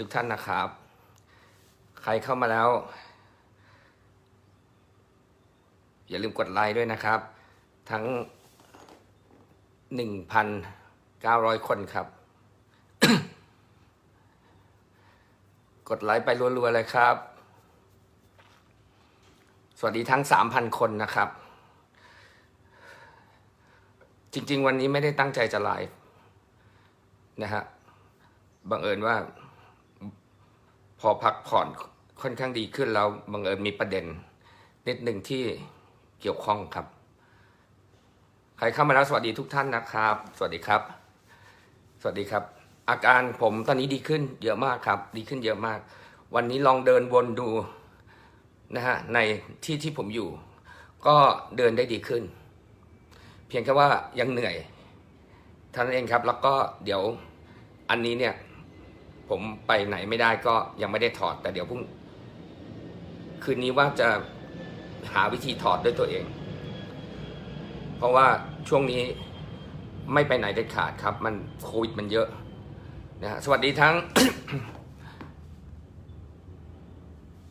ทุกท่านนะครับ ใครเข้ามาแล้ว อย่าลืมกดไลค์ด้วยนะครับ ทั้ง 1,900 คนครับ กดไลค์ไปรัวๆเลยครับ สวัสดีทั้ง 3,000 คนนะครับ จริงๆ วันนี้ไม่ได้ตั้งใจจะไลฟ์นะฮะบังเอิญว่า พอพักผ่อนค่อนข้างดีขึ้นแล้วบังเอิญมีประเด็น นิดหนึ่งที่เกี่ยวข้องครับ ใครเข้ามาแล้วสวัสดีทุกท่านนะครับ สวัสดีครับ สวัสดีครับ อาการผมตอนนี้ดีขึ้นเยอะมากครับ ดีขึ้นเยอะมาก วันนี้ลองเดินวนดูนะฮะในที่ที่ผมอยู่ ก็เดินได้ดีขึ้น เพียงแค่ว่ายังเหนื่อยเท่านั้นเองครับ แล้วก็เดี๋ยวอันนี้เนี่ย ผมไปไหนไม่ได้ก็ยังไม่ได้ถอด แต่เดี๋ยวพรุ่งคืนนี้ว่าจะหาวิธีถอดด้วยตัวเอง เพราะว่าช่วงนี้ไม่ไปไหนเด็ดขาดครับ มันโควิดมันเยอะนะฮะสวัสดีทั้ง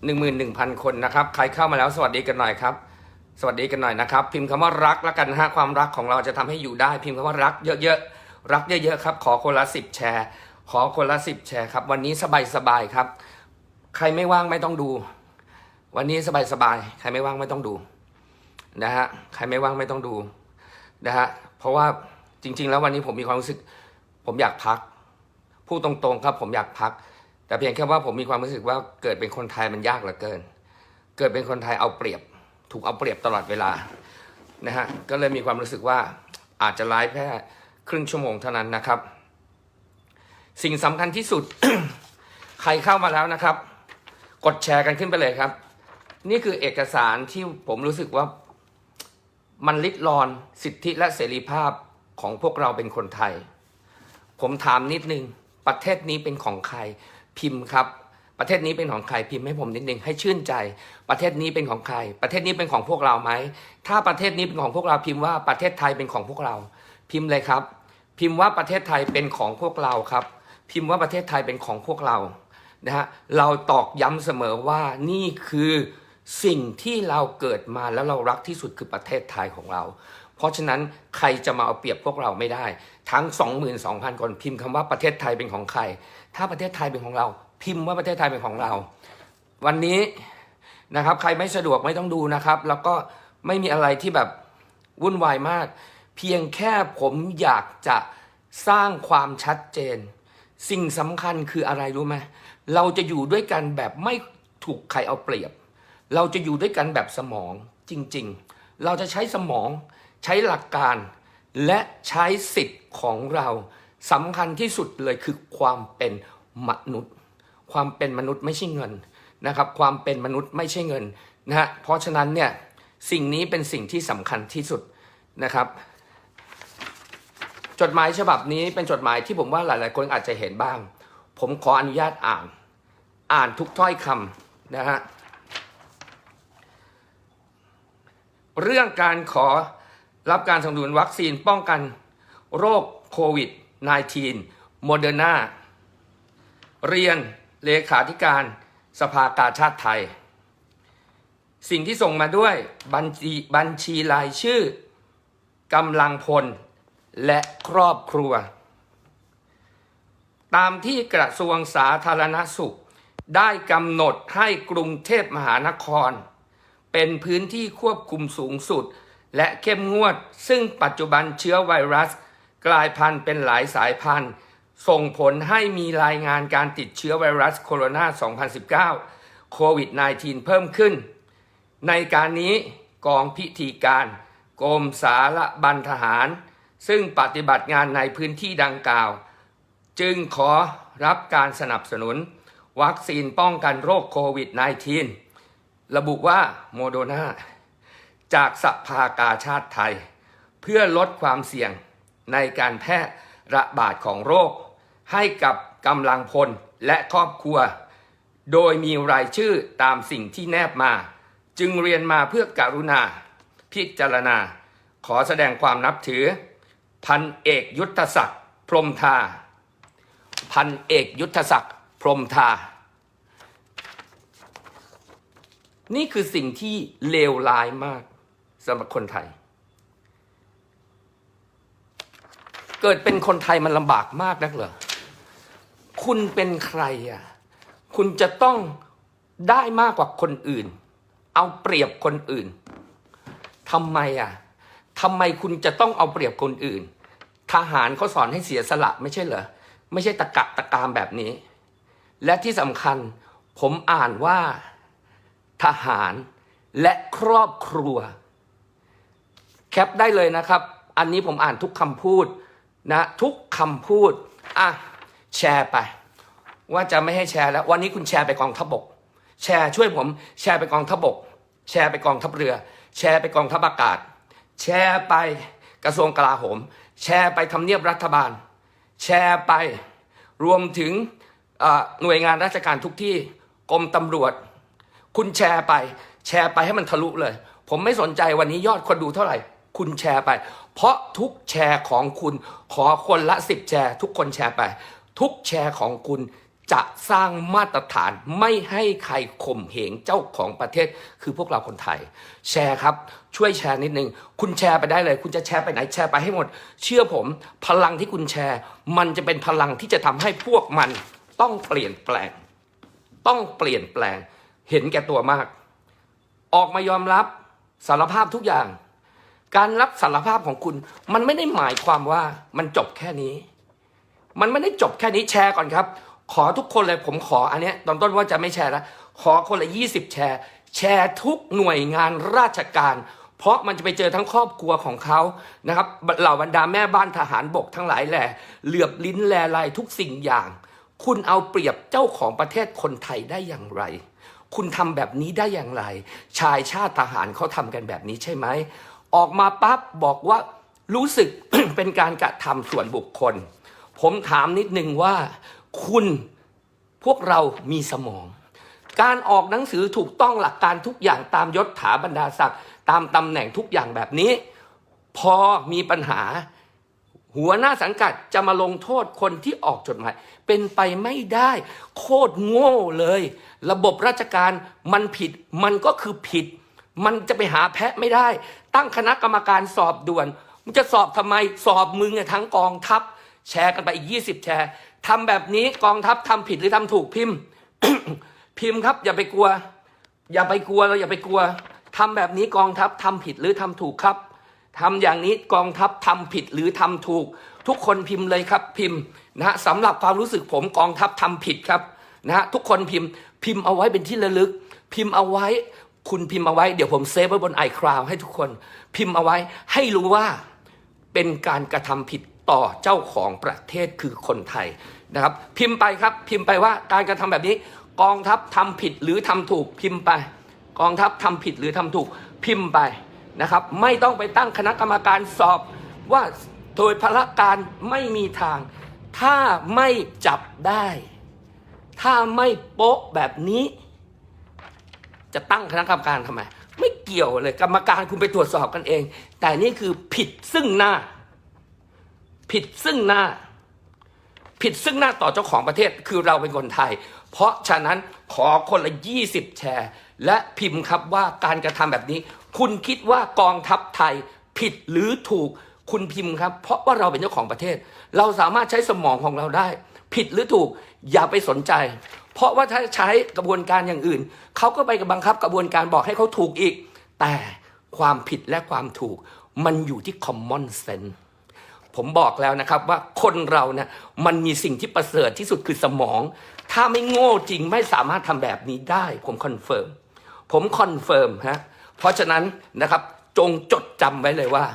หนึ่งหมื่นหนึ่งพันคนนะครับ ใครเข้ามาแล้วสวัสดีกันหน่อยครับ สวัสดีกันหน่อยนะครับ พิมพ์คำว่ารักแล้วกันฮะความรักของเราจะทำให้อยู่ได้ พิมพ์คำว่ารักเยอะๆรักเยอะๆครับ ขอคนละสิบแชร์ ขอคนละสิบแชร์ครับ วันนี้สบายๆครับ ใครไม่ว่างไม่ต้องดู วันนี้สบายๆใครไม่ว่างไม่ต้องดูนะฮะใครไม่ว่างไม่ต้องดูนะฮะเพราะว่าจริง ๆ แล้ววันนี้ผมมีความรู้สึก ผมอยากพักพูดตรงๆครับ ผมอยากพัก แต่เพียงแค่ว่าผมมีความรู้สึกว่าเกิดเป็นคนไทยมันยากเหลือเกิน เกิดเป็นคนไทยเอาเปรียบ ถูกเอาเปรียบตลอดเวลานะฮะก็เลยมีความรู้สึกว่าอาจจะไลฟ์แค่ครึ่งชั่วโมงเท่านั้นนะครับ สิ่งสำคัญที่สุด ใครเข้ามาแล้วนะครับ กดแชร์กันขึ้นไปเลยครับ นี่คือเอกสารที่ผมรู้สึกว่ามันลิดรอนสิทธิและเสรีภาพของพวกเราเป็นคนไทย ผมถามนิดนึง ประเทศนี้เป็นของใครพิมพ์ครับ ประเทศนี้เป็นของใครพิมพ์ให้ผมนิดนึงให้ชื่นใจ ประเทศนี้เป็นของใคร ประเทศนี้เป็นของพวกเราไหมถ้าประเทศนี้เป็นของพวกเราพิมพ์ว่าประเทศไทยเป็นของพวกเรา พิมพ์เลยครับ พิมพ์ว่าประเทศไทยเป็นของพวกเราครับ พิมพ์ว่าประเทศไทยเป็นของพวกเรานะฮะเราตอกย้ำเสมอว่านี่คือสิ่งที่เราเกิดมาแล้วเรารักที่สุดคือประเทศไทยของเรา เพราะฉะนั้นใครจะมาเอาเปรียบพวกเราไม่ได้ ทั้ง 22,000คนพิมพ์คำว่าประเทศไทยเป็นของใคร ถ้าประเทศไทยเป็นของเรา พิมพ์ว่าประเทศไทยเป็นของเรา วันนี้นะครับใครไม่สะดวกไม่ต้องดูนะครับ แล้วก็ไม่มีอะไรที่แบบวุ่นวายมาก เพียงแค่ผมอยากจะสร้างความชัดเจน สิ่งสำคัญคืออะไรรู้ไหมเราจะอยู่ด้วยกันแบบไม่ถูกใครเอาเปรียบ เราจะอยู่ด้วยกันแบบสมองจริงๆ เราจะใช้สมองใช้หลักการ และใช้สิทธิ์ของเราสำคัญที่สุดเลยคือความเป็นมนุษย์ ความเป็นมนุษย์ไม่ใช่เงินนะครับ ความเป็นมนุษย์ไม่ใช่เงินนะฮะเพราะฉะนั้นเนี่ยสิ่งนี้เป็นสิ่งที่สำคัญที่สุดนะครับ จดหมายฉบับนี้เป็นจดหมายที่ผมว่าหลาย ๆ คนอาจจะเห็นบ้าง ผมขออนุญาตอ่าน อ่านทุกถ้อยคำนะฮะเรื่องการขอรับการสนับสนุนวัคซีนป้องกันโรคโควิด -19 โมเดอร์นาเรียนเลขาธิการสภากาชาติไทย สิ่งที่ส่งมาด้วยบัญชีบัญชีรายชื่อกำลังพล และครอบครัว ตามที่กระทรวงสาธารณสุข ได้กำหนดให้กรุงเทพมหานคร เป็นพื้นที่ควบคุมสูงสุด และเข้มงวด ซึ่งปัจจุบันเชื้อไวรัส กลายพันธุ์เป็นหลายสายพันธุ์ ส่งผลให้มีรายงานการติดเชื้อไวรัสโคโรนา 2019 โควิด -19 เพิ่มขึ้น ในการนี้กองพิธีการกรมสารบัญทหาร ซึ่งปฏิบัติงานในพื้นที่ดังกล่าว จึงขอรับการสนับสนุน วัคซีนป้องกันโรคโควิด -19 ระบุว่าโมโดนาจากสภากาชาติไทย เพื่อลดความเสี่ยงในการแพร่ระบาดของโรค ให้กับกำลังพลและครอบครัว โดยมีรายชื่อตามสิ่งที่แนบมา จึงเรียนมาเพื่อการุณา พิจารณา ขอแสดงความนับถือ พันเอกยุทธศักดิ์พรมทา พันเอกยุทธศักดิ์พรมทา นี่คือสิ่งที่เลวร้ายมากสำหรับคนไทย เกิดเป็นคนไทยมันลำบากมากนักเหรอ คุณเป็นใครอะ คุณจะต้องได้มากกว่าคนอื่น เอาเปรียบคนอื่นทำไมอะทำไมคุณจะต้องเอาเปรียบคนอื่น ทหารเขาสอนให้เสียสละไม่ใช่เหรอ ไม่ใช่ตะกะตะกามแบบนี้ และที่สำคัญผมอ่านว่าทหารและครอบครัว แคปได้เลยนะครับ อันนี้ผมอ่านทุกคำพูดนะทุกคำพูดอะแชร์ไป ว่าจะไม่ให้แชร์แล้ว วันนี้คุณแชร์ไปกองทัพบก แชร์ช่วยผม แชร์ไปกองทัพบก แชร์ไปกองทัพเรือ แชร์ไปกองทัพอากาศ แชร์ไปกระทรวงกลาโหม แชร์ไปทำเนียบรัฐบาล แชร์ไปรวมถึงหน่วยงานราชการทุกที่กรมตำรวจ คุณแชร์ไป แชร์ไปให้มันทะลุเลย ผมไม่สนใจวันนี้ยอดคนดูเท่าไหร่ คุณแชร์ไป เพราะทุกแชร์ของคุณขอคนละสิบแชร์ ทุกคนแชร์ไป ทุกแชร์ของคุณ จะสร้างมาตรฐานไม่ให้ใครข่มเหงเจ้าของประเทศ คือพวกเราคนไทย แชร์ครับ ช่วยแชร์นิดนึง คุณแชร์ไปได้เลย คุณจะแชร์ไปไหนแชร์ไปให้หมด เชื่อผม พลังที่คุณแชร์ มันจะเป็นพลังที่จะทำให้พวกมันต้องเปลี่ยนแปลง ต้องเปลี่ยนแปลง เห็นแก่ตัวมาก ออกมายอมรับสารภาพทุกอย่าง การรับสารภาพของคุณ มันไม่ได้หมายความว่ามันจบแค่นี้ มันไม่ได้จบแค่นี้แชร์ก่อนครับ ขอทุกคนเลยผมขออันเนี้ยตอนต้นว่าจะไม่แชร์แล้วขอคนละยี่สิบแชร์ แชร์ทุกหน่วยงานราชการ เพราะมันจะไปเจอทั้งครอบครัวของเขานะครับเหล่าบรรดาแม่บ้านทหารบกทั้งหลายแหล่เหลือบลิ้นแลลายทุกสิ่งอย่าง คุณเอาเปรียบเจ้าของประเทศคนไทยได้อย่างไร คุณทำแบบนี้ได้อย่างไร ชายชาติทหารเขาทำกันแบบนี้ใช่ไหมออกมาปั๊บบอกว่ารู้สึกเป็นการกระทำส่วนบุคคล ผมถามนิดนึงว่า คุณพวกเรามีสมอง การออกหนังสือถูกต้องหลักการทุกอย่างตามยศถาบรรดาศักดิ์ตามตำแหน่งทุกอย่างแบบนี้ พอมีปัญหา หัวหน้าสังกัดจะมาลงโทษคนที่ออกจดหมาย เป็นไปไม่ได้ โคตรโง่เลย ระบบราชการมันผิดมันก็คือผิด มันจะไปหาแพะไม่ได้ ตั้งคณะกรรมการสอบด่วนมันจะสอบทำไมสอบมึงทั้งกองทัพ แชร์กันไปอีก 20 แชร์ ทำแบบนี้กองทัพทำผิดหรือทำถูกพิมพ์ พิมพ์ครับอย่าไปกลัว อย่าไปกลัวเราอย่าไปกลัวทำแบบนี้กองทัพทำผิดหรือทำถูกครับทำอย่างนี้กองทัพทำผิดหรือทำถูก ทุกคนพิมพ์เลยครับพิมพ์นะฮะสำหรับความรู้สึกผมกองทัพทำผิดครับนะฮะทุกคนพิมพ์พิมพ์เอาไว้เป็นที่ระลึก พิมพ์เอาไว้ คุณพิมพ์เอาไว้เดี๋ยวผมเซฟไว้บนไอคลาวให้ทุกคน พิมพ์เอาไว้ให้รู้ว่าเป็นการกระทำผิดต่อเจ้าของประเทศคือคนไทย นะครับ พิมพ์ไปครับ พิมพ์ไปว่าการกระทำแบบนี้ กองทัพทำผิดหรือทำถูกพิมพ์ไป กองทัพทำผิดหรือทำถูกพิมพ์ไปนะครับ ไม่ต้องไปตั้งคณะกรรมการสอบว่าโดยพละการไม่มีทาง ถ้าไม่จับได้ ถ้าไม่โป๊ะแบบนี้ จะตั้งคณะกรรมการทำไมไม่เกี่ยวเลย กรรมการคุณไปตรวจสอบกันเอง แต่นี่คือผิดซึ่งหน้า ผิดซึ่งหน้า ผิดซึ่งหน้าต่อเจ้าของประเทศคือเราเป็นคนไทย เพราะฉะนั้นขอคนละ 20 แชร์ และพิมพ์ครับว่าการกระทำแบบนี้ คุณคิดว่ากองทัพไทยผิดหรือถูกคุณพิมพ์ครับ เพราะว่าเราเป็นเจ้าของประเทศ เราสามารถใช้สมองของเราได้ ผิดหรือถูกอย่าไปสนใจ เพราะว่าถ้าใช้กระบวนการอย่างอื่นเขาก็ไปบังคับกระบวนการบอกให้เขาถูกอีก แต่ความผิดและความถูกมันอยู่ที่ common sense ผมบอกแล้วนะครับว่าคนเราเนี่ยมันมีสิ่งที่ประเสริฐที่สุดคือสมอง ถ้าไม่โง่จริงไม่สามารถทำแบบนี้ได้ ผมคอนเฟิร์มผมคอนเฟิร์มฮะเพราะฉะนั้นนะครับจงจดจำไว้เลยว่า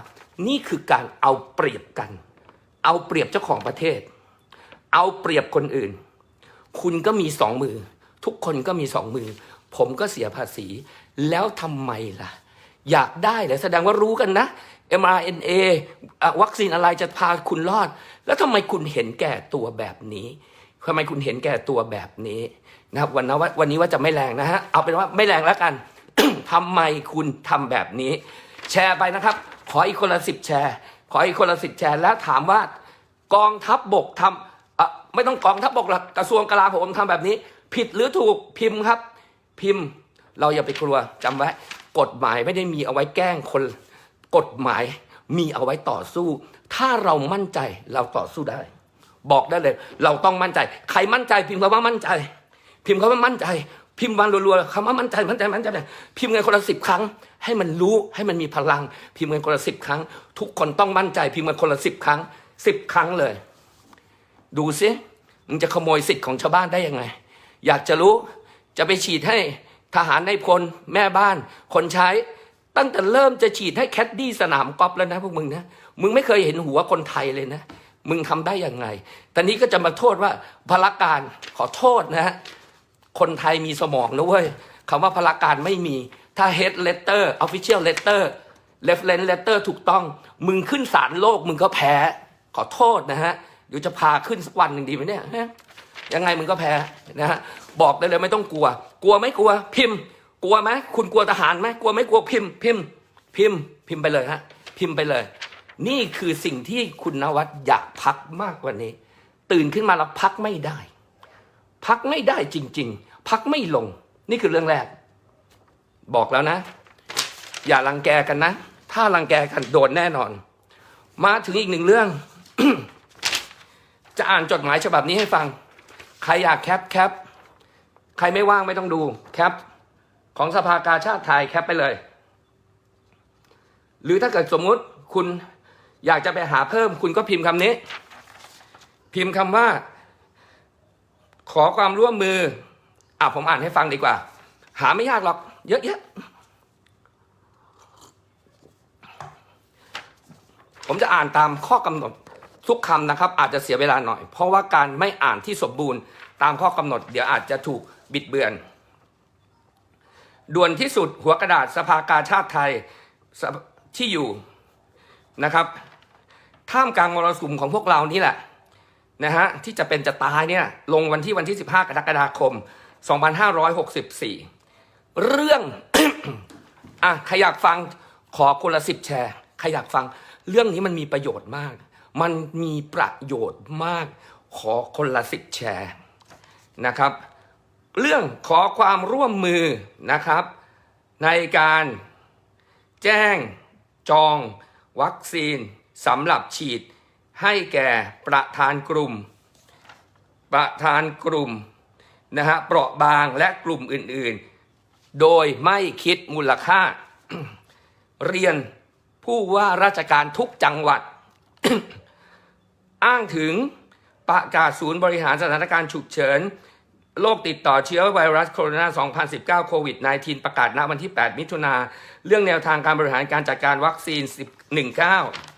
นี่คือการเอาเปรียบกัน เอาเปรียบเจ้าของประเทศ เอาเปรียบคนอื่น คุณก็มีสองมือ ทุกคนก็มีสองมือ ผมก็เสียภาษี แล้วทำไมล่ะ อยากได้เหรอแสดงว่ารู้กันนะ mRNA วัคซีนอะไรจะพาคุณรอด แล้วทำไมคุณเห็นแก่ตัวแบบนี้ทำไมคุณเห็นแก่ตัวแบบนี้นะครับวันนี้ว่าวันนี้ว่าจะไม่แรงนะฮะเอาเป็นว่าไม่แรงแล้วกันทำไมคุณทำแบบนี้ แชร์ไปนะครับ ขออีกคนละสิบแชร์ ขออีกคนละสิบแชร์แล้วถามว่ากองทัพบบกทำไม่ต้องกองทัพบกหรอกกระทรวงกลาโหมทำแบบนี้ ผิดหรือถูกพิมพ์ครับ พิมพ์ เราอย่าไปกลัวจำไว้กฎหมายไม่ได้มีเอาไว้แกล้งคน กฎหมายมีเอาไว้ต่อสู้ ถ้าเรามั่นใจเราต่อสู้ได้ บอกได้เลย เราต้องมั่นใจ ใครมั่นใจ พิมพ์คำว่ามั่นใจ พิมพ์คำว่ามั่นใจ พิมพ์วันรัวๆคำว่ามั่นใจมั่นใจมั่นใจพิมพ์เงินคนละสิบครั้ง ให้มันรู้ให้มันมีพลัง พิมพ์เงินคนละสิบครั้ง ทุกคนต้องมั่นใจ พิมพ์เงินคนละสิบครั้งสิบครั้งเลย ดูซิมึงจะขโมยสิทธิ์ของชาวบ้านได้ยังไง อยากจะรู้จะไปฉีดให้ทหารในพลแม่บ้าน คนใช้ ตั้งแต่เริ่มจะฉีดให้แคดดี้สนามกอล์ฟแล้วนะพวกมึงนะมึงไม่เคยเห็นหัวคนไทยเลยนะ มึงทำได้ยังไงตอนนี้ก็จะมาโทษว่าพละการขอโทษนะฮะคนไทยมีสมองนะเว้ยคำว่าพละการไม่มีถ้า head letter official letter reference letter ถูกต้อง มึงขึ้นศาลโลกมึงก็แพ้ ขอโทษนะฮะเดี๋ยวจะพาขึ้นสักวันหนึ่งดีไหมเนี่ยยังไงมึงก็แพ้นะฮะบอกได้เลยไม่ต้องกลัว กลัวไหม่กลัวพิมพ์ กลัวไหมคุณกลัวทหารไหมกลัวไหม่กลัวพิมพ์พิมพ์พิมพ์พิมพ์ไปเลยฮะพิมพ์ไปเลย นี่คือสิ่งที่คุณนวัดอยากพักมากกว่านี้ ตื่นขึ้นมาแล้วพักไม่ได้ พักไม่ได้จริง ๆ พักไม่ลง นี่คือเรื่องแรก บอกแล้วนะ อย่ารังแกกันนะ ถ้ารังแกกันโดนแน่นอน มาถึงอีกหนึ่งเรื่อง จะอ่านจดหมายฉบับนี้ให้ฟัง ใครอยากแคปแคปใครไม่ว่างไม่ต้องดูแคป ของสภากาชาติไทยแคปไปเลย หรือถ้าเกิดสมมุติคุณอยากจะไปหาเพิ่ม คุณก็พิมพ์คำนี้ พิมพ์คำว่า ขอความร่วมมืออะผมอ่านให้ฟังดีกว่า หาไม่ยากหรอก เยอะแยะผมจะอ่านตามข้อกำหนดทุกคำนะครับ อาจจะเสียเวลาหน่อย เพราะว่าการไม่อ่านที่สมบูรณ์ตามข้อกำหนด เดี๋ยวอาจจะถูกบิดเบือน ด่วนที่สุดหัวกระดาษสภากาชาติไทยที่อยู่นะครับ ท่ามกลางมรสุมของพวกเรานี่แหละนะฮะที่จะเป็นจะตายเนี่ยลงวันที่วันที่ 15 กรกฎาคม 2564 เรื่องอะใครอยากฟังขอคนละสิบแชร์ใครอยากฟัง เรื่องนี้มันมีประโยชน์มาก มันมีประโยชน์มาก ขอคนละสิบแชร์นะครับ เรื่องขอความร่วมมือนะครับ ในการแจ้งจองวัคซีนสำหรับฉีดให้แก่ประธานกลุ่ม ประธานกลุ่มนะฮะเปราะบางและกลุ่มอื่นๆ โดยไม่คิดมูลค่า เรียนผู้ว่าราชการทุกจังหวัด อ้างถึงประกาศศูนย์บริหารสถานการณ์ฉุกเฉิน โรคติดต่อเชื้อไวรัสโคโรนา 2019 โควิด -19 ประกาศณวันที่ 8 มิถุนา เรื่องแนวทางการบริหารการจัดการวัคซีน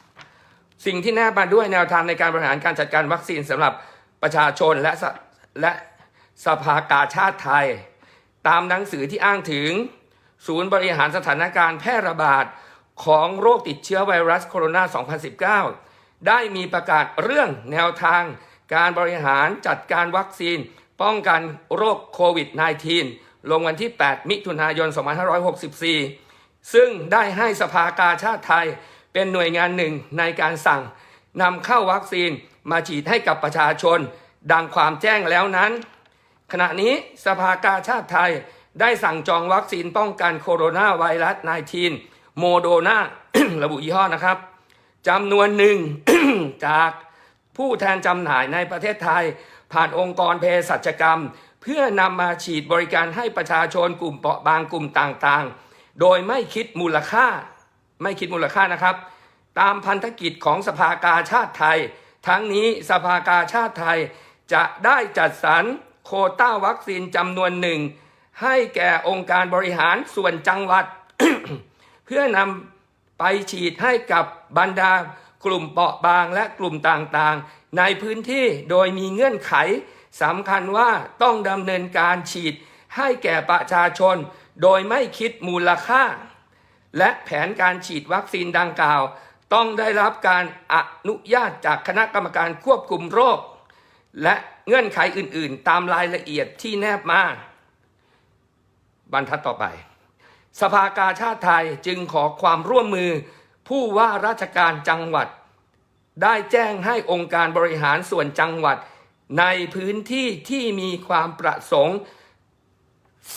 19 สิ่งที่แนบมาด้วยแนวทางในการบริหารการจัดการวัคซีนสำหรับประชาชนและและสภากาชาติไทย ตามหนังสือที่อ้างถึง ศูนย์บริหารสถานการณ์แพร่ระบาดของโรคติดเชื้อไวรัสโคโรนา 2019 ได้มีประกาศเรื่องแนวทางการบริหารจัดการวัคซีน ป้องกันโรคโควิด -19 ลงวันที่ 8 มิถุนายน 2564 ซึ่งได้ให้สภากาชาติไทยเป็นหน่วยงานหนึ่งในการสั่งนำเข้าวัคซีนมาฉีดให้กับประชาชน ดังความแจ้งแล้วนั้น ขณะนี้สภากาชาติไทยได้สั่งจองวัคซีนป้องกันโคโรนาไวรัส 19 โมโดนาระบุยี่ห้อนะครับจำนวนหนึ่งจากผู้แทนจำหน่ายในประเทศไทย ผ่านองค์กรเภสัชกรรม เพื่อนำมาฉีดบริการให้ประชาชนกลุ่มเปราะบางกลุ่มต่างๆ โดยไม่คิดมูลค่า ไม่คิดมูลค่านะครับ ตามพันธกิจของสภากาชาติไทย ทั้งนี้สภากาชาติไทยจะได้จัดสรรโคต้าวัคซีนจำนวนหนึ่ง ให้แก่องค์การบริหารส่วนจังหวัด เพื่อนำไปฉีดให้กับบรรดากลุ่มเปราะบางและกลุ่มต่างๆ ในพื้นที่โดยมีเงื่อนไขสำคัญว่าต้องดำเนินการฉีดให้แก่ประชาชน โดยไม่คิดมูลค่า และแผนการฉีดวัคซีนดังกล่าว ต้องได้รับการอนุญาตจากคณะกรรมการควบคุมโรค และเงื่อนไขอื่นๆ ตามรายละเอียดที่แนบมาบรรทัดต่อไป สภากาชาติไทยจึงขอความร่วมมือผู้ว่าราชการจังหวัด ได้แจ้งให้องค์การบริหารส่วนจังหวัด ในพื้นที่ที่มีความประสงค์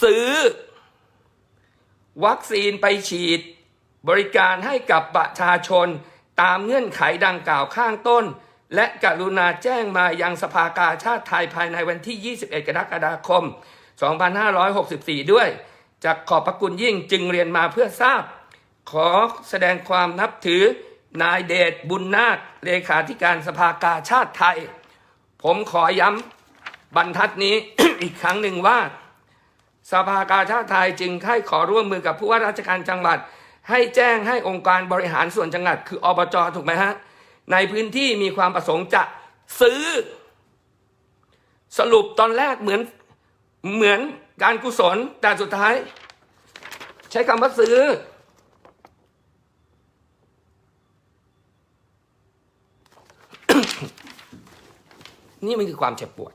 ซื้อ วัคซีนไปฉีด บริการให้กับประชาชนตามเงื่อนไขดังกล่าวข้างต้น และกรุณาแจ้งมายังสภากาชาติไทยภายในวันที่ 21 กรกฎาคม 2564 ด้วยจากขอบพระคุณยิ่งจึงเรียนมาเพื่อทราบ ขอแสดงความนับถือ นายเดชบุญนาคเลขาธิการสภากาชาติไทย ผมขอย้ำบรรทัดนี้ อีกครั้งหนึ่งว่า สภากาชาติไทยจึงให้ขอร่วมมือกับผู้ว่าราชการจังหวัด ให้แจ้งให้องค์การบริหารส่วนจังหวัด คืออบจถูกไหมฮะ ในพื้นที่มีความประสงค์จะซื้อ สรุปตอนแรกเหมือนเหมือนการกุศลแต่สุดท้าย ใช้คำว่าซื้อ นี่มันคือความเจ็บปวด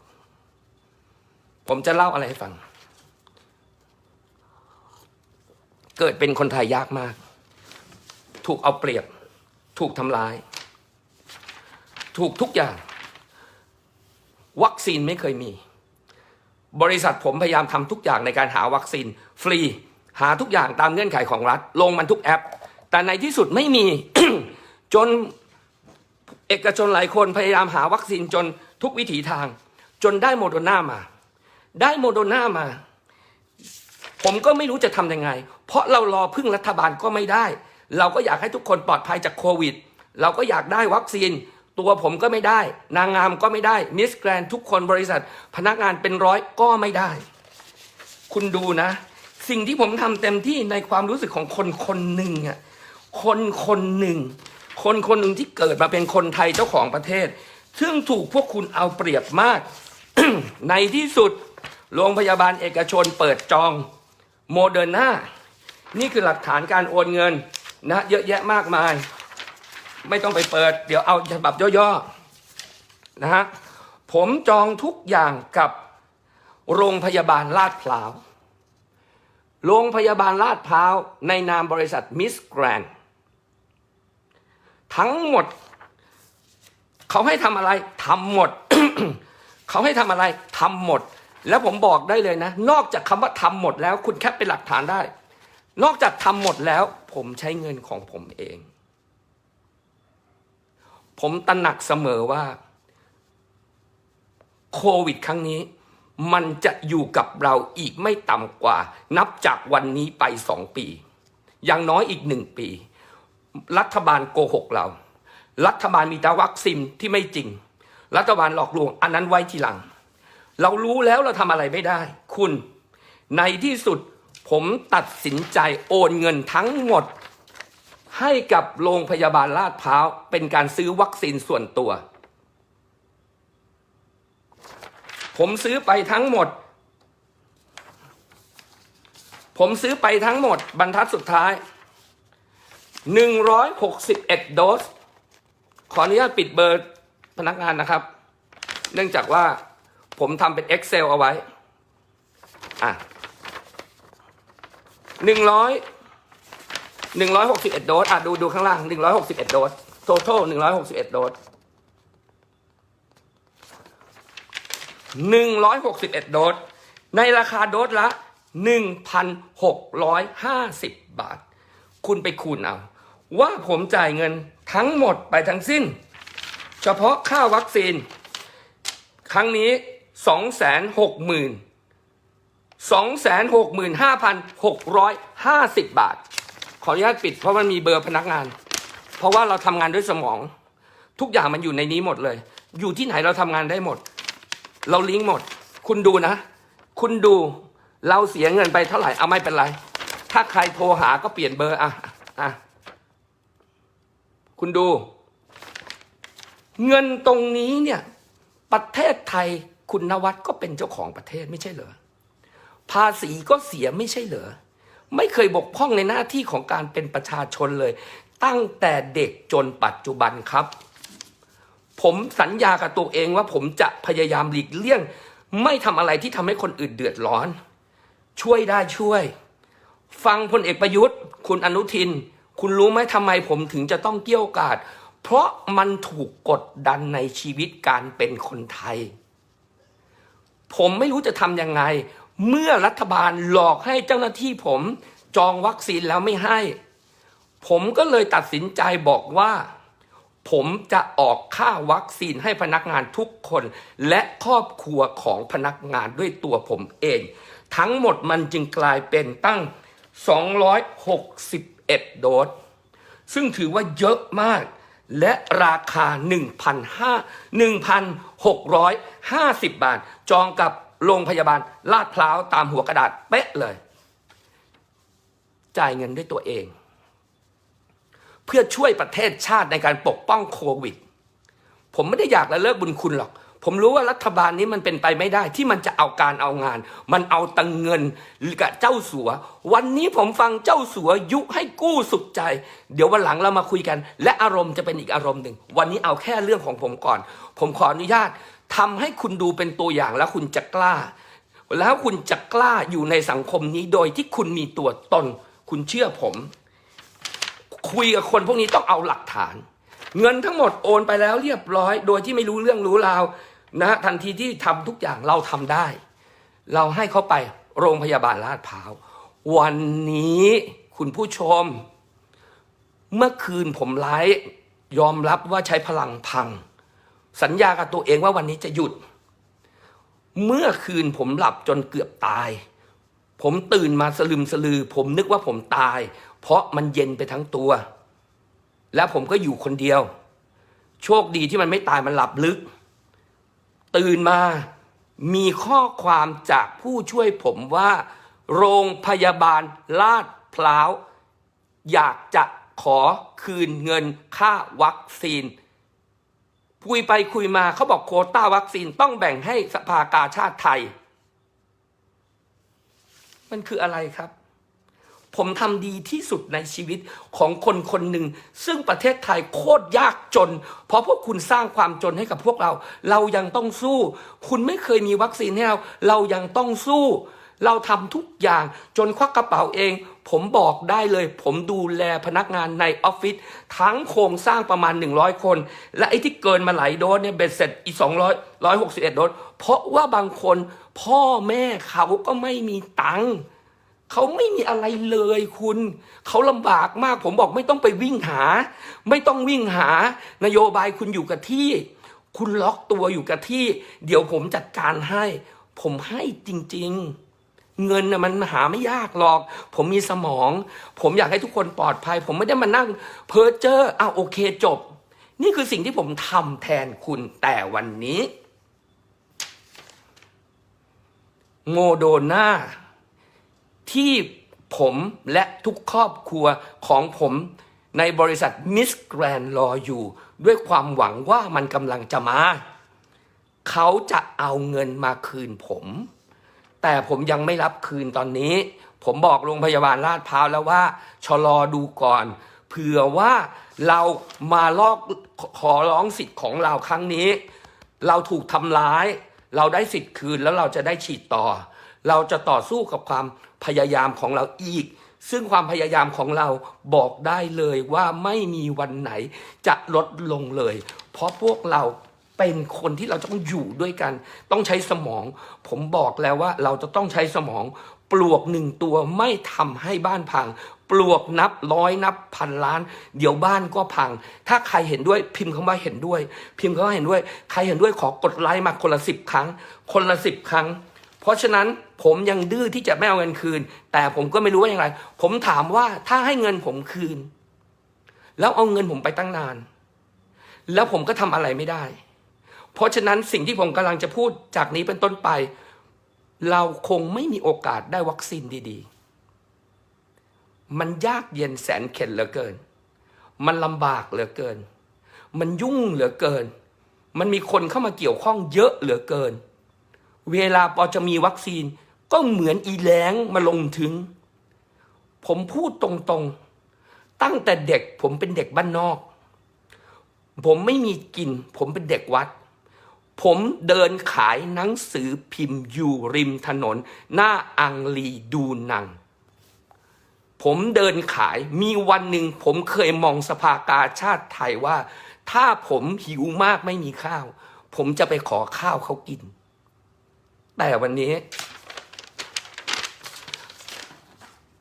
ผมจะเล่าอะไรให้ฟัง เกิดเป็นคนไทยยากมาก ถูกเอาเปรียบ ถูกทำร้าย ถูกทุกอย่าง วัคซีนไม่เคยมี บริษัทผมพยายามทำทุกอย่างในการหาวัคซีน ฟรี หาทุกอย่างตามเงื่อนไขของรัฐ ลงมันทุกแอป แต่ในที่สุดไม่มีจนเอกชนหลายคนพยายามหาวัคซีนจน ทุกวิถีทาง จนได้โมโดนามา ได้โมโดนามา ผมก็ไม่รู้จะทำยังไง เพราะเรารอพึ่งรัฐบาลก็ไม่ได้ เราก็อยากให้ทุกคนปลอดภัยจากโควิด เราก็อยากได้วัคซีน ตัวผมก็ไม่ได้ นางงามก็ไม่ได้ มิสแกรนทุกคนบริษัท พนักงานเป็นร้อยก็ไม่ได้ คุณดูนะ สิ่งที่ผมทำเต็มที่ในความรู้สึกของคนคนหนึ่งอะคนคนหนึ่ง คนคนหนึ่งที่เกิดมาเป็นคนไทยเจ้าของประเทศ ซึ่งถูกพวกคุณเอาเปรียบมาก ในที่สุดโรงพยาบาลเอกชนเปิดจองโมเดอร์นานี่คือหลักฐานการโอนเงินนะเยอะแยะมากมาย ไม่ต้องไปเปิด เดี๋ยวเอาฉบับย่อๆนะฮะผมจองทุกอย่างกับโรงพยาบาลลาดพร้าว โรงพยาบาลลาดพร้าวในนามบริษัทมิสแกรนทั้งหมด เขาให้ทำอะไรทำหมด เขาให้ทำอะไรทำหมด แล้วผมบอกได้เลยนะ นอกจากคำว่าทำหมดแล้ว คุณแคปเป็นหลักฐานได้ นอกจากทำหมดแล้ว ผมใช้เงินของผมเอง ผมตระหนักเสมอว่าโควิดครั้งนี้มันจะอยู่กับเราอีกไม่ต่ำกว่า นับจากวันนี้ไปสองปี อย่างน้อยอีกหนึ่งปี รัฐบาลโกหกเรา รัฐบาลมีแต่วัคซีนที่ไม่จริง รัฐบาลหลอกลวงอันนั้นไว้ทีหลัง เรารู้แล้วเราทำอะไรไม่ได้ คุณ ในที่สุดผมตัดสินใจโอนเงินทั้งหมด ให้กับโรงพยาบาลลาดพร้าว เป็นการซื้อวัคซีนส่วนตัว ผมซื้อไปทั้งหมด ผมซื้อไปทั้งหมดบรรทัดสุดท้าย 161 โดส ขออนุญาตปิดเบอร์พนักงานนะครับ เนื่องจากว่าผมทำเป็น Excel เอาไว้ อะหนึ่งร้อยหนึ่งร้อยหกสิบเอ็ดโดส อะ ดูดูข้างล่างหนึ่งร้อยหกสิบเอ็ดโดส total หนึ่งร้อยหกสิบเอ็ดโดสหนึ่งร้อยหกสิบเอ็ดโดส ในราคาโดสละหนึ่งพันหกร้อยห้าสิบบาท คุณไปคูณเอา ว่าผมจ่ายเงินทั้งหมดไปทั้งสิ้น เฉพาะค่าวัคซีน ครั้งนี้สองแสนหกหมื่นสองแสนหกหมื่นห้าพันหกร้อยห้าสิบบาท ขออนุญาตปิดเพราะมันมีเบอร์พนักงาน เพราะว่าเราทำงานด้วยสมอง ทุกอย่างมันอยู่ในนี้หมดเลย อยู่ที่ไหนเราทำงานได้หมด เราลิงก์หมด คุณดูนะ คุณดูเราเสียเงินไปเท่าไหร่เอาไม่เป็นไร ถ้าใครโทรหาก็เปลี่ยนเบอร์อะอะ คุณดู เงินตรงนี้เนี่ยประเทศไทยคุณนวัดก็เป็นเจ้าของประเทศไม่ใช่เหรอภาษีก็เสียไม่ใช่เหรอไม่เคยบกพร่องในหน้าที่ของการเป็นประชาชนเลย ตั้งแต่เด็กจนปัจจุบันครับ ผมสัญญากับตัวเองว่าผมจะพยายามหลีกเลี่ยง ไม่ทำอะไรที่ทำให้คนอื่นเดือดร้อน ช่วยได้ช่วย ฟังพลเอกประยุทธ์ คุณอนุทิน คุณรู้ไหมทำไมผมถึงจะต้องเกี่ยวกาด เพราะมันถูกกดดันในชีวิตการเป็นคนไทย ผมไม่รู้จะทำยังไง เมื่อรัฐบาลหลอกให้เจ้าหน้าที่ผมจองวัคซีนแล้วไม่ให้ ผมก็เลยตัดสินใจบอกว่า ผมจะออกค่าวัคซีนให้พนักงานทุกคน และครอบครัวของพนักงานด้วยตัวผมเอง ทั้งหมดมันจึงกลายเป็นตั้ง 261โดส ซึ่งถือว่าเยอะมาก และราคา 1,650 บาท จองกับโรงพยาบาลลาดพร้าวตามหัวกระดาษเป๊ะเลย จ่ายเงินด้วยตัวเอง เพื่อช่วยประเทศชาติในการปกป้องโควิด ผมไม่ได้อยากละเลิกบุญคุณหรอก ผมรู้ว่ารัฐบาลนี้มันเป็นไปไม่ได้ ที่มันจะเอาการเอางาน มันเอาตังเงินกับเจ้าสัว วันนี้ผมฟังเจ้าสัวยุให้กู้สุดใจ เดี๋ยววันหลังเรามาคุยกัน และอารมณ์จะเป็นอีกอารมณ์หนึ่ง วันนี้เอาแค่เรื่องของผมก่อน ผมขออนุญาตทำให้คุณดูเป็นตัวอย่างแล้วคุณจะกล้า แล้วคุณจะกล้าอยู่ในสังคมนี้โดยที่คุณมีตัวตน คุณเชื่อผม คุยกับคนพวกนี้ต้องเอาหลักฐานเงินทั้งหมดโอนไปแล้วเรียบร้อย โดยที่ไม่รู้เรื่องรู้ราว นะทันทีที่ทำทุกอย่างเราทำได้ เราให้เขาไปโรงพยาบาลลาดพร้าว วันนี้คุณผู้ชม เมื่อคืนผมไลฟ์ยอมรับว่าใช้พลังพัง สัญญากับตัวเองว่าวันนี้จะหยุด เมื่อคืนผมหลับจนเกือบตาย ผมตื่นมาสลึมสลือ ผมนึกว่าผมตาย เพราะมันเย็นไปทั้งตัว แล้วผมก็อยู่คนเดียว โชคดีที่มันไม่ตายมันหลับลึก ตื่นมามีข้อความจากผู้ช่วยผมว่า โรงพยาบาลลาดพร้าว อยากจะขอคืนเงินค่าวัคซีน คุยไปคุยมาเขาบอกโควต้าวัคซีนต้องแบ่งให้สภากาชาติไทย มันคืออะไรครับ ผมทำดีที่สุดในชีวิตของคนคนหนึ่ง ซึ่งประเทศไทยโคตรยากจน เพราะพวกคุณสร้างความจนให้กับพวกเรา เรายังต้องสู้ คุณไม่เคยมีวัคซีนให้เรา เรายังต้องสู้ เราทำทุกอย่างจนควักกระเป๋าเอง ผมบอกได้เลย ผมดูแลพนักงานในออฟฟิศทั้งโครงสร้างประมาณ 100 คน และไอ้ที่เกินมาหลายโดสเนี่ยเบ็ดเสร็จอีก200 161 โดสเพราะว่าบางคนพ่อแม่เขาก็ไม่มีตังค์ เขาไม่มีอะไรเลยคุณ เขาลำบากมากผมบอกไม่ต้องไปวิ่งหา ไม่ต้องวิ่งหา นโยบายคุณอยู่กับที่ คุณล็อกตัวอยู่กับที่ เดี๋ยวผมจัดการให้ ผมให้จริง ๆ เงินน่ะมันหาไม่ยากหรอก ผมมีสมอง ผมอยากให้ทุกคนปลอดภัย ผมไม่ได้มานั่ง เพ้อเจ้ออ้าวโอเคจบ นี่คือสิ่งที่ผมทำแทนคุณแต่วันนี้ โมโดนา ที่ผมและทุกครอบครัวของผมในบริษัทมิสแกรนรออยู่ ด้วยความหวังว่ามันกำลังจะมา เขาจะเอาเงินมาคืนผม แต่ผมยังไม่รับคืนตอนนี้ ผมบอกโรงพยาบาลลาดพร้าวแล้วว่า ชะลอดูก่อนเผื่อว่าเรามาลอกขอร้องสิทธิ์ของเราครั้งนี้ เราถูกทำร้าย เราได้สิทธิ์คืนแล้วเราจะได้ฉีดต่อ เราจะต่อสู้กับความ พยายามของเราอีก ซึ่งความพยายามของเราบอกได้เลยว่าไม่มีวันไหนจะลดลงเลย เพราะพวกเราเป็นคนที่เราจะต้องอยู่ด้วยกัน ต้องใช้สมอง ผมบอกแล้วว่าเราจะต้องใช้สมอง ปลวกหนึ่งตัวไม่ทำให้บ้านพัง ปลวกนับร้อยนับพันล้าน เดี๋ยวบ้านก็พัง ถ้าใครเห็นด้วยพิมพ์คำว่าเห็นด้วย พิมพ์คำว่าเห็นด้วย ใครเห็นด้วยขอกดไลค์มาคนละสิบครั้ง คนละสิบครั้ง เพราะฉะนั้นผมยังดื้อที่จะไม่เอาเงินคืน แต่ผมก็ไม่รู้ว่าอย่างไร ผมถามว่าถ้าให้เงินผมคืน แล้วเอาเงินผมไปตั้งนาน แล้วผมก็ทำอะไรไม่ได้ เพราะฉะนั้นสิ่งที่ผมกำลังจะพูดจากนี้เป็นต้นไป เราคงไม่มีโอกาสได้วัคซีนดีๆ มันยากเย็นแสนเข็ญเหลือเกิน มันลำบากเหลือเกิน มันยุ่งเหลือเกิน มันมีคนเข้ามาเกี่ยวข้องเยอะเหลือเกิน เวลาพอจะมีวัคซีน ก็เหมือนอีแล้งมาลงถึง ผมพูดตรงๆ ตั้งแต่เด็กผมเป็นเด็กบ้านนอก ผมไม่มีกิน ผมเป็นเด็กวัด ผมเดินขายหนังสือพิมพ์อยู่ริมถนน หน้าอังลีดูนัง ผมเดินขายมีวันหนึ่งผมเคยมองสภากาชาติไทยว่า ถ้าผมหิวมากไม่มีข้าว ผมจะไปขอข้าวเขากิน แต่วันนี้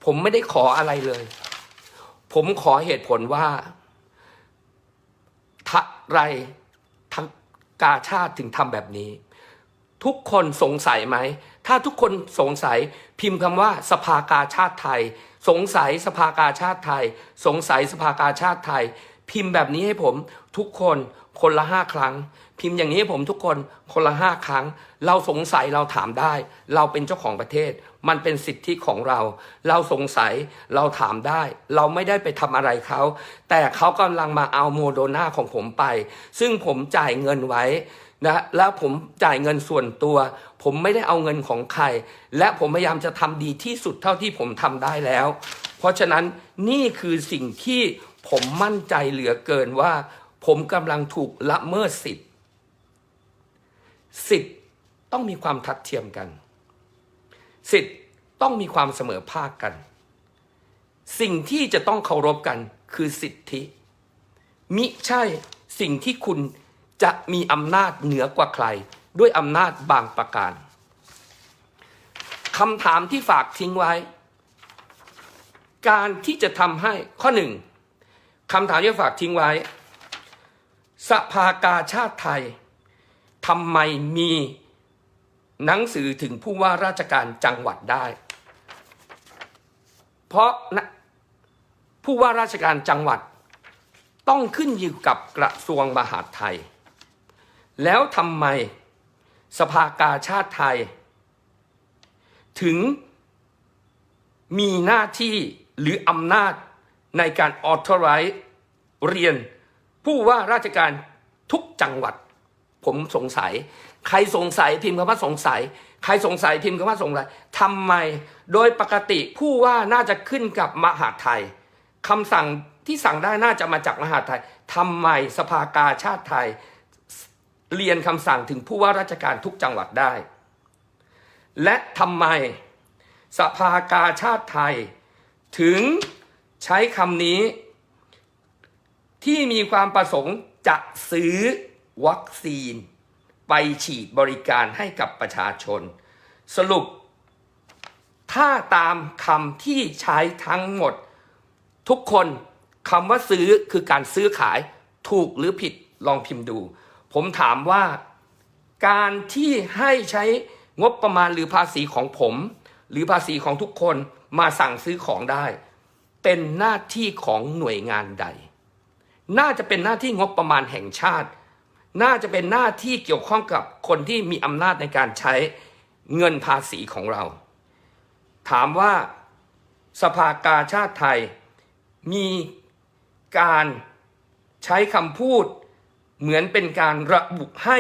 ผมไม่ได้ขออะไรเลย ผมขอเหตุผลว่าทะไรทั้งกาชาติถึงทำแบบนี้ ทุกคนสงสัยไหม ถ้าทุกคนสงสัยพิมพ์คำว่าสภากาชาติไทย สงสัยสภากาชาติไทย สงสัยสภากาชาติไทย พิมพ์แบบนี้ให้ผมทุกคนคนละห้าครั้ง พิมพ์อย่างนี้ให้ผมทุกคนคนละห้าครั้ง เราสงสัยเราถามได้ เราเป็นเจ้าของประเทศ มันเป็นสิทธิของเรา เราสงสัยเราถามได้ เราไม่ได้ไปทำอะไรเขา แต่เขากำลังมาเอาโมโดนาของผมไป ซึ่งผมจ่ายเงินไว้นะแล้วผมจ่ายเงินส่วนตัว ผมไม่ได้เอาเงินของใคร และผมพยายามจะทำดีที่สุดเท่าที่ผมทำได้แล้ว เพราะฉะนั้นนี่คือสิ่งที่ ผมมั่นใจเหลือเกินว่า ผมกำลังถูกละเมิดสิทธิ์ สิทธิ์ต้องมีความทัดเทียมกัน สิทธิ์ต้องมีความเสมอภาคกัน สิ่งที่จะต้องเคารพกันคือสิทธิ มิใช่สิ่งที่คุณจะมีอำนาจเหนือกว่าใคร ด้วยอำนาจบางประการคำถามที่ฝากทิ้งไว้ การที่จะทำให้ข้อหนึ่ง คำถามที่ฝากทิ้งไว้ สภากาชาติไทยทำไมมีหนังสือถึงผู้ว่าราชการจังหวัดได้ เพราะนะผู้ว่าราชการจังหวัด ต้องขึ้นอยู่กับกระทรวงมหาดไทย แล้วทำไมสภากาชาติไทย ถึงมีหน้าที่หรืออำนาจ ในการออทอไรเรียนผู้ว่าราชการทุกจังหวัด ผมสงสัย ใครสงสัยพิมพ์คำว่าสงสัย ใครสงสัยพิมพ์คำว่าสงสัยทำไมโดยปกติผู้ว่าน่าจะขึ้นกับมหาไทยคำสั่งที่สั่งได้น่าจะมาจากมหาไทยทำไมสภากาชาติไทย เรียนคำสั่งถึงผู้ว่าราชการทุกจังหวัดได้ และทำไมสภากาชาติไทยถึง ใช้คำนี้ ที่มีความประสงค์จะซื้อวัคซีน ไปฉีดบริการให้กับประชาชน สรุป ถ้าตามคำที่ใช้ทั้งหมด ทุกคนคำว่าซื้อคือการซื้อขายถูกหรือผิดลองพิมพ์ดู ผมถามว่า การที่ให้ใช้งบประมาณหรือภาษีของผม หรือภาษีของทุกคนมาสั่งซื้อของได้ เป็นหน้าที่ของหน่วยงานใด น่าจะเป็นหน้าที่งบประมาณแห่งชาติ น่าจะเป็นหน้าที่เกี่ยวข้องกับคนที่มีอำนาจในการใช้เงินภาษีของเรา ถามว่าสภากาชาติไทยมีการใช้คำพูดเหมือนเป็นการระบุให้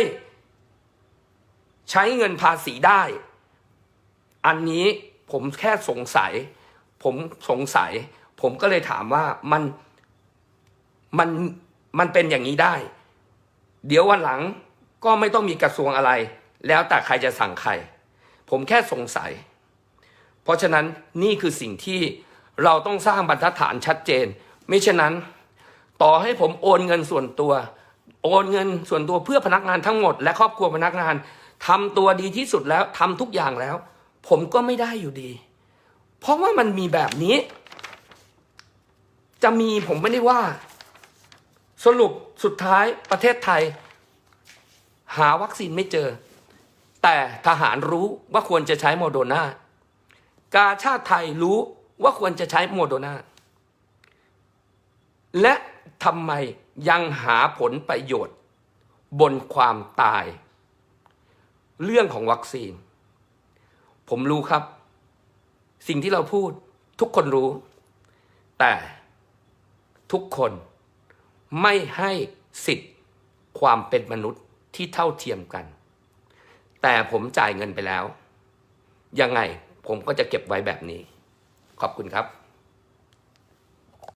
ใช้เงินภาษีได้ อันนี้ผมแค่สงสัย ผมสงสัย ผมก็เลยถามว่ามันมันมันเป็นอย่างนี้ได้ เดี๋ยววันหลังก็ไม่ต้องมีกระทรวงอะไร แล้วแต่ใครจะสั่งใคร ผมแค่สงสัย เพราะฉะนั้นนี่คือสิ่งที่เราต้องสร้างบรรทัดฐานชัดเจน ไม่เช่นนั้น ต่อให้ผมโอนเงินส่วนตัว โอนเงินส่วนตัวเพื่อพนักงานทั้งหมด และครอบครัวพนักงานทำตัวดีที่สุดแล้วทำทุกอย่างแล้ว ผมก็ไม่ได้อยู่ดี เพราะว่ามันมีแบบนี้ จะมีผมไม่ได้ว่า สรุปสุดท้ายประเทศไทย หาวัคซีนไม่เจอ แต่ทหารรู้ว่าควรจะใช้โมโดนากาชาติไทยรู้ว่าควรจะใช้โมโดนาและทำไมยังหาผลประโยชน์ บนความตาย เรื่องของวัคซีน ผมรู้ครับ สิ่งที่เราพูดทุกคนรู้ แต่ ทุกคนไม่ให้สิทธิ์ความเป็นมนุษย์ที่เท่าเทียมกัน แต่ผมจ่ายเงินไปแล้ว ยังไงผมก็จะเก็บไว้แบบนี้ ขอบคุณครับ